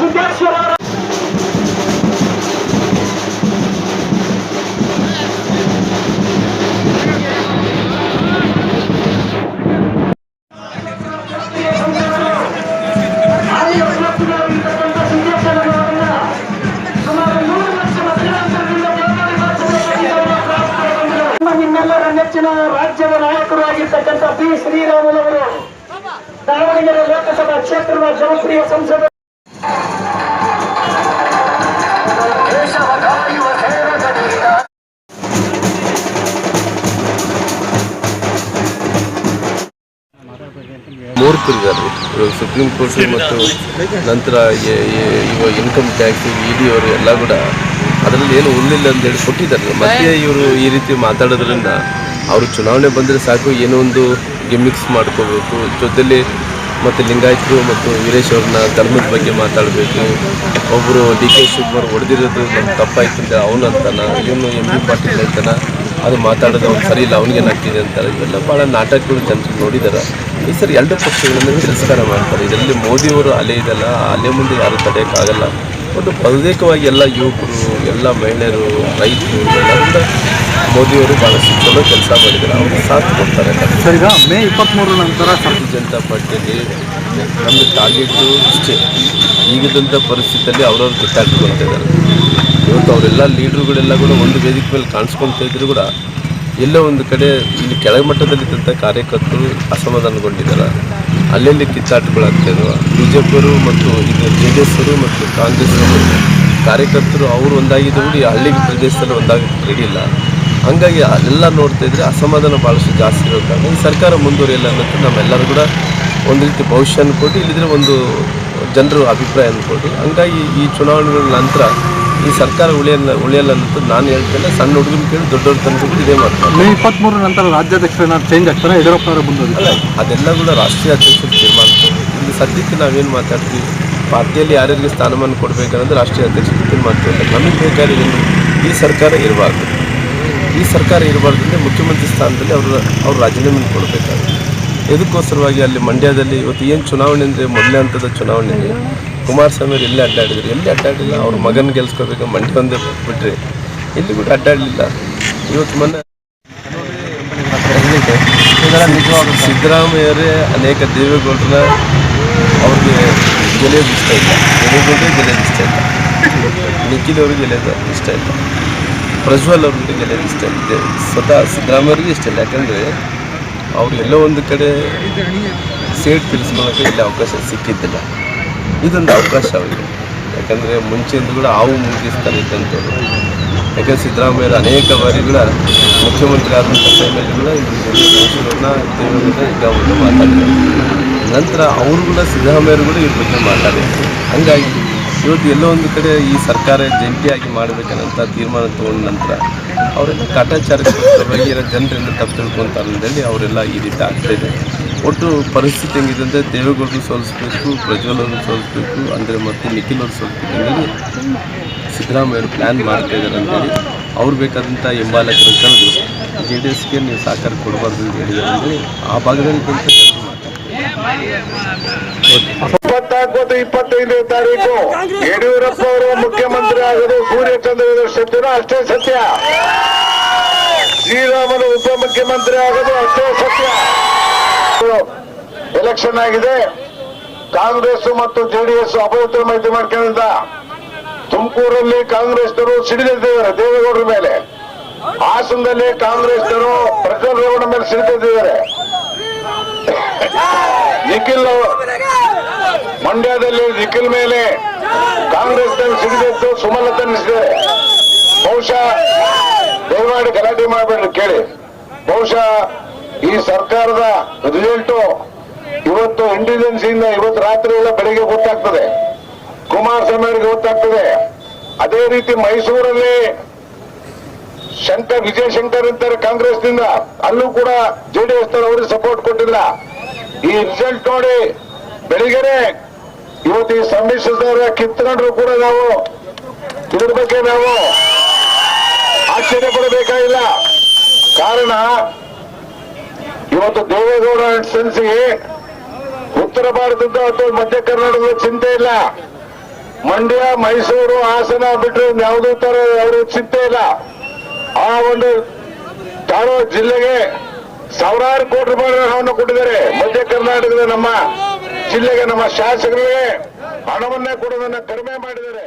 ಸಿದ್ದೇಶ್ವರ ಅವರ ನಮ್ಮ ನಿಮ್ಮೆಲ್ಲರ ನೆಚ್ಚಿನ ರಾಜ್ಯದ ನಾಯಕರು ಆಗಿರ್ತಕ್ಕಂಥ ಪಿ ಶ್ರೀರಾಮುಲು ಅವರು ದಾವಣಗೆರೆ ಲೋಕಸಭಾ ಕ್ಷೇತ್ರದ ಜನಪ್ರಿಯ ಸಂಸದ ಮೂರ್ಖರಿದ್ದಾರೆ ಇವಾಗ ಸುಪ್ರೀಂ ಕೋರ್ಟ್ ಮತ್ತು ನಂತರ ಇವಾಗ ಇನ್ಕಮ್ ಟ್ಯಾಕ್ಸ್ ಇ ಡಿ ಅವರು ಎಲ್ಲ ಕೂಡ ಅದರಲ್ಲಿ ಏನು ಉಳ್ಳಿಲ್ಲ ಅಂತೇಳಿ ಕೊಟ್ಟಿದ್ದಾರೆ. ಮತ್ತೆ ಇವರು ಈ ರೀತಿ ಮಾತಾಡೋದ್ರಿಂದ ಅವರು ಚುನಾವಣೆ ಬಂದರೆ ಸಾಕು ಏನೋ ಒಂದು ಗಿಮಿಕ್ಸ್ ಮಾಡ್ಕೋಬೇಕು. ಜೊತೆಲಿ ಮತ್ತು ಲಿಂಗಾಯತರು ಮತ್ತು ವೀರೇಶ್ ಅವ್ರನ್ನ ಧರ್ಮದ ಬಗ್ಗೆ ಮಾತಾಡಬೇಕು. ಒಬ್ಬರು ಡಿ ಕೆ ಶಿವಕುಮಾರ್ ಹೊಡೆದಿರೋದು ನಮ್ಮ ತಪ್ಪಾಯ್ತು ಅಂತ ಅವನು ಅಂತಾನ ಇವನು ಎಂ ಬಿ ಪಾಟೀಲ್ ಅಂತಾನ. ಅದು ಮಾತಾಡೋದು ಅವ್ನು ಸರಿ ಇಲ್ಲ ಅವ್ನಿಗೇನಾಗ್ತಿದೆ ಅಂತಾರೆ. ಇವೆಲ್ಲ ಭಾಳ ನಾಟಕಗಳು ಜನರು ನೋಡಿದ್ದಾರೆ ಈ ಸರಿ ಎರಡು ಪಕ್ಷಗಳನ್ನು ತಿರಸ್ಕಾರ ಮಾಡ್ತಾರೆ. ಇದರಲ್ಲಿ ಮೋದಿಯವರು ಅಲೆ ಇದೆಲ್ಲ ಅಲೆ ಮುಂದೆ ಯಾರು ತಡೆಯೋಕ್ಕಾಗಲ್ಲ. ಒಂದು ಬಹುತೇಕವಾಗಿ ಎಲ್ಲ ಯುವಕರು ಎಲ್ಲ ಮಹಿಳೆಯರು ರೈತರು ಎಲ್ಲರಿಂದ ಮೋದಿಯವರು ಭಾಳಷ್ಟು ಚಲೋ ಕೆಲಸ ಮಾಡಿದ್ದಾರೆ. ಅವರು ಸಾಥ್ ಕೊಡ್ತಾರೆ. ಸರ್ ಈಗ ಮೇ ಇಪ್ಪತ್ತ್ಮೂರು ನಂತರ ಭಾರತೀಯ ಜನತಾ ಪಾರ್ಟಿಯಲ್ಲಿ ನಮ್ಮದು ಟಾರ್ಗೆಟು ಇಷ್ಟೇ. ಈಗಿದ್ದಂಥ ಪರಿಸ್ಥಿತಿಯಲ್ಲಿ ಅವ್ರವ್ರು ಕಿತ್ತಾಡ್ಕೊಳ್ತಾ ಇದ್ದಾರೆ. ಇವತ್ತು ಅವರೆಲ್ಲ ಲೀಡ್ರುಗಳೆಲ್ಲ ಕೂಡ ಒಂದು ವೇದಿಕೆ ಮೇಲೆ ಕಾಣಿಸ್ಕೊಳ್ತಾ ಇದ್ರು ಕೂಡ ಎಲ್ಲೋ ಒಂದು ಕಡೆ ಇಲ್ಲಿ ಕೆಳಮಟ್ಟದಲ್ಲಿದ್ದಂಥ ಕಾರ್ಯಕರ್ತರು ಅಸಮಾಧಾನಗೊಂಡಿದ್ದಾರೆ. ಅಲ್ಲೆಲ್ಲಿ ಕಿತ್ತಾಟಗಳಾಗ್ತಾ ಇದಾವೆ. ಬಿ ಜೆ ಪಿಯವರು ಮತ್ತು ಇದು ಜೆ ಡಿ ಮತ್ತು ಕಾಂಗ್ರೆಸ್ ಕಾರ್ಯಕರ್ತರು ಅವರು ಒಂದಾಗಿದ್ದು ಈ ಹಳ್ಳಿ ಪ್ರದೇಶದಲ್ಲಿ ಒಂದಾಗಿ ಇಲ್ಲ. ಹಂಗಾಗಿ ಅದೆಲ್ಲ ನೋಡ್ತಾ ಇದ್ರೆ ಅಸಮಾಧಾನ ಭಾಳಷ್ಟು ಜಾಸ್ತಿ ಇರೋ ಕಾರಣ ಈ ಸರ್ಕಾರ ಮುಂದುವರಿಯಲ್ಲ ಅನ್ನೋದು ನಮ್ಮೆಲ್ಲರೂ ಕೂಡ ಒಂದು ರೀತಿ ಭವಿಷ್ಯ ಕೊಡಿ ಇಲ್ಲಿದ್ರೆ ಒಂದು ಜನರು ಅಭಿಪ್ರಾಯ ಅಂದ್ಕೊಂಡು ಹಂಗಾಗಿ ಈ ಚುನಾವಣೆಗಳ ನಂತರ ಈ ಸರ್ಕಾರ ಉಳಿಯಲ್ಲ ಉಳಿಯಲ್ಲ ಅನ್ನೋದು ನಾನು ಹೇಳ್ತೇನೆ ಸಣ್ಣ ಹುಡುಗನ ಕೇಳಿ ದೊಡ್ಡ ತನಕ ಇದೇ ಮಾಡ್ತಾರೆ. ಮೇ ಇಪ್ಪತ್ತ್ಮೂರರ ನಂತರ ರಾಜ್ಯಾಧ್ಯಕ್ಷರು ಏನಾದ್ರು ಚೇಂಜ್ ಆಗ್ತಾರೆ? ಯಡಿಯೂರಪ್ಪನವರು ಅವರು ಅದೆಲ್ಲ ಕೂಡ ರಾಷ್ಟ್ರೀಯ ಅಧ್ಯಕ್ಷರು ತೀರ್ಮಾನ ಇಲ್ಲಿ ಸದ್ಯಕ್ಕೆ ನಾವೇನು ಮಾತಾಡ್ತೀವಿ? ಪಾರ್ಟಿಯಲ್ಲಿ ಯಾರ್ಯಾರಿಗೆ ಸ್ಥಾನಮಾನ ಕೊಡಬೇಕನ್ನೋದು ರಾಷ್ಟ್ರೀಯ ಅಧ್ಯಕ್ಷರು ತೀರ್ಮಾನ ನಮಗೆ ಬೇಕಾದ್ರೆ ಏನು ಈ ಸರ್ಕಾರ ಇರಬಾರ್ದು. ಈ ಸರ್ಕಾರ ಇರಬಾರ್ದು ಅಂದರೆ ಮುಖ್ಯಮಂತ್ರಿ ಸ್ಥಾನದಲ್ಲಿ ಅವರು ಅವರು ರಾಜೀನಾಮೆ ಕೊಡಬೇಕಾಗುತ್ತೆ. ಇದಕ್ಕೋಸ್ಕರವಾಗಿ ಅಲ್ಲಿ ಮಂಡ್ಯದಲ್ಲಿ ಇವತ್ತು ಏನು ಚುನಾವಣೆ ಅಂದರೆ ಮೊದಲನೇ ಹಂತದ ಚುನಾವಣೆಯಲ್ಲಿ ಕುಮಾರಸ್ವಾಮಿ ಅವರು ಎಲ್ಲಿ ಅಡ್ಡಾಡಿದ್ರು? ಎಲ್ಲಿ ಅಡ್ಡಾಡಿಲ್ಲ? ಅವ್ರ ಮಗನ ಗೆಲ್ಸ್ಕೋಬೇಕು ಮಂಡ್ಯ ಒಂದೇ ಬಿಟ್ಟರೆ ಇಲ್ಲಿ ಕೂಡ ಅಡ್ಡಾಡಲಿಲ್ಲ. ಇವತ್ತು ಮೊನ್ನೆ ಸಿದ್ದರಾಮಯ್ಯವರೇ ಅನೇಕ ದೇವೇಗೌಡರ ಅವ್ರಿಗೆ ಗೆಲೆಯೋದು ಇಷ್ಟ ಇಲ್ಲ. ದೇವೇಗೌಡರಿಗೆ ಗೆಲೆಯೋದು ಇಷ್ಟ ಇಲ್ಲ. ನಿಖಿಲ್ ಅವ್ರಿಗೆ ಗೆಲೆಯೋದು ಇಷ್ಟ ಇಲ್ಲ. ಪ್ರಜ್ವಲ್ ಅವ್ರಿಗೆ ಗೆಳೆಯೋದು ಇಷ್ಟ ಇದೆ. ಸ್ವತಃ ಸಿದ್ದರಾಮಯ್ಯವ್ರಿಗೆ ಇಷ್ಟ ಇಲ್ಲ. ಯಾಕಂದರೆ ಅವ್ರು ಎಲ್ಲೋ ಒಂದು ಕಡೆ ಸೇಟ್ ತಿಳಿಸ್ಕೊಳ್ಳೋಕೆ ಇಲ್ಲಿ ಅವಕಾಶ ಸಿಕ್ಕಿದ್ದಿಲ್ಲ. ಇದೊಂದು ಅವಕಾಶ ಅವರಿಗೆ. ಯಾಕಂದರೆ ಮುಂಚೆಯಿಂದ ಕೂಡ ಹಾವು ಮುಗಿಸ್ತಾರೆ ಇದ್ದಂಥವ್ರು. ಯಾಕಂದರೆ ಸಿದ್ದರಾಮಯ್ಯರು ಅನೇಕ ಬಾರಿ ಕೂಡ ಮುಖ್ಯಮಂತ್ರಿ ಆದಂಥ ಟೈಮಲ್ಲಿ ಕೂಡ ಈಶ್ವರನ್ನ ದೇವೇಗೌಡ ಈಗ ಅವರು ಮಾತಾಡಿದ್ದಾರೆ. ನಂತರ ಅವರು ಕೂಡ ಸಿದ್ದರಾಮಯ್ಯರು ಕೂಡ ಇವ್ರ ಬಗ್ಗೆ ಮಾತಾಡಿದ್ದಾರೆ. ಹಂಗಾಗಿ ಇವತ್ತು ಎಲ್ಲೋ ಒಂದು ಕಡೆ ಈ ಸರ್ಕಾರ ಜಂಟಿಯಾಗಿ ಮಾಡಬೇಕನ್ನಂಥ ತೀರ್ಮಾನ ತಗೊಂಡ ನಂತರ ಅವರೆಲ್ಲ ಕಾಟಾಚಾರಕ್ಕೆ ಇರೋ ಜನರಿಂದ ತಪ್ಪು ತಿಳ್ಕೊಂತ ಅನ್ನೋದಲ್ಲಿ ಅವರೆಲ್ಲ ಈ ರೀತಿ ಆಗ್ತಾಯಿದೆ ಒಟ್ಟು ಪರಿಸ್ಥಿತಿ ಹೆಂಗಿದೆ ಅಂದರೆ ದೇವೇಗೌಡರು ಸೋಲಿಸ್ಬೇಕು ಪ್ರಜ್ವಲ್ ಅವರು ಸೋಲಿಸ್ಬೇಕು, ಅಂದರೆ ಮತ್ತು ನಿಖಿಲ್ ಅವರು ಸೋಲಿಸ್ಬೇಕು ಅಂತೇಳಿ ಸಿದ್ದರಾಮಯ್ಯರು ಪ್ಲ್ಯಾನ್ ಮಾಡ್ತಾ ಇದ್ದಾರೆ ಅಂತೇಳಿ ಅವ್ರು ಬೇಕಾದಂಥ ಹಿಂಬಾಲಕರು ಕರೆದು ಜೆ ಡಿ ಎಸ್ಗೆ ನೀವು ಸಹಕಾರ ಕೊಡಬಾರ್ದು ಅಂತ ಅಂದರೆ ಆ ಭಾಗದಲ್ಲಿ ಕೆಲಸ ಇಪ್ಪತ್ನಾಲ್ಕು ಮತ್ತು ಇಪ್ಪತ್ತೈದನೇ ತಾರೀಕು. ಯಡಿಯೂರಪ್ಪ ಅವರು ಮುಖ್ಯಮಂತ್ರಿ ಆಗೋದು ಸೂರ್ಯಚಂದ್ರ ಸತ್ಯನ ಅಷ್ಟೇ ಸತ್ಯ. ಶ್ರೀರಾಮನು ಉಪಮುಖ್ಯಮಂತ್ರಿ ಆಗೋದು ಅಷ್ಟೇ ಸತ್ಯ. ಎಲೆಕ್ಷನ್ ಆಗಿದೆ. ಕಾಂಗ್ರೆಸ್ ಮತ್ತು ಜೆಡಿಎಸ್ ಅಪವಿತ್ರ ಮೈತ್ರಿ ಮಾಡ್ಕೊಂಡಿದ್ದ. ತುಮಕೂರಲ್ಲಿ ಕಾಂಗ್ರೆಸ್ನವರು ಸಿಡಿದಿದ್ದಾರೆ ದೇವೇಗೌಡರ ಮೇಲೆ. ಹಾಸನದಲ್ಲಿ ಕಾಂಗ್ರೆಸ್ನವರು ಪ್ರಜ್ವಲ್ ರೇವಣ್ಣ ಮೇಲೆ ಸಿಡಿದಿದ್ದಾರೆ. ನಿಖಿಲ್ ಮಂಡ್ಯದಲ್ಲಿ ನಿಖಿಲ್ ಮೇಲೆ ಕಾಂಗ್ರೆಸ್ ಸಿಡಿದಿತ್ತು ಸುಮಲತಾ ಬಹುಶಃ ದಯಮಾಡಿ ಗಲಾಟೆ ಮಾಡಬೇಡ, ಕೇಳಿ. ಬಹುಶಃ ಈ ಸರ್ಕಾರದ ರಿಸಲ್ಟು ಇವತ್ತು ಇಂಟೆಲಿಜೆನ್ಸ್ ಇಂದ ಇವತ್ತು ರಾತ್ರಿ ಎಲ್ಲ ಬೆಳಿಗ್ಗೆ ಗೊತ್ತಾಗ್ತದೆ. ಕುಮಾರಸ್ವಾಮಿ ಅವರಿಗೆ ಗೊತ್ತಾಗ್ತದೆ. ಅದೇ ರೀತಿ ಮೈಸೂರಲ್ಲಿ ಶಂಕರ್, ವಿಜಯಶಂಕರ್ ಅಂತಾರೆ ಕಾಂಗ್ರೆಸ್ನಿಂದ. ಅಲ್ಲೂ ಕೂಡ ಜೆಡಿಎಸ್ ಅವರಿಗೆ ಸಪೋರ್ಟ್ ಕೊಟ್ಟಿಲ್ಲ. ಈ ರಿಸಲ್ಟ್ ನೋಡಿ ಬೆಳಿಗ್ಗೆನೆ ಇವತ್ತು ಈ ಸಮ್ಮಿಶ್ರ ಕಿತ್ಕೊಂಡ್ರು ಕೂಡ ನಾವು. ಇದ್ರ ಬಗ್ಗೆ ನಾವು ಆಶ್ಚರ್ಯ ಪಡಬೇಕಾಗಿಲ್ಲ. ಕಾರಣ ಇವತ್ತು ದೇವೇಗೌಡ ಸೆನ್ಸಿಗೆ ಉತ್ತರ ಭಾರತದ ಅಥವಾ ಮಧ್ಯ ಕರ್ನಾಟಕದ ಚಿಂತೆ ಇಲ್ಲ. ಮಂಡ್ಯ, ಮೈಸೂರು ಹಾಸನ ಬಿಟ್ಟರೆ ಯಾವುದೇ ತರ ಅವರು ಚಿಂತೆ ಇಲ್ಲ. ಆ ಒಂದು ತಾಲೂಕು ಜಿಲ್ಲೆಗೆ ಸಾವಿರಾರು ಕೋಟಿ ರೂಪಾಯಿ ಹಣವನ್ನು ಕೊಟ್ಟಿದ್ದಾರೆ ಮಧ್ಯ ಕರ್ನಾಟಕದ ನಮ್ಮ ಜಿಲ್ಲೆಗೆ ನಮ್ಮ ಶಾಸಕರಿಗೆ ಹಣವನ್ನೇ ಕೊಡೋದನ್ನ ಕಡಿಮೆ ಮಾಡಿದ್ದಾರೆ.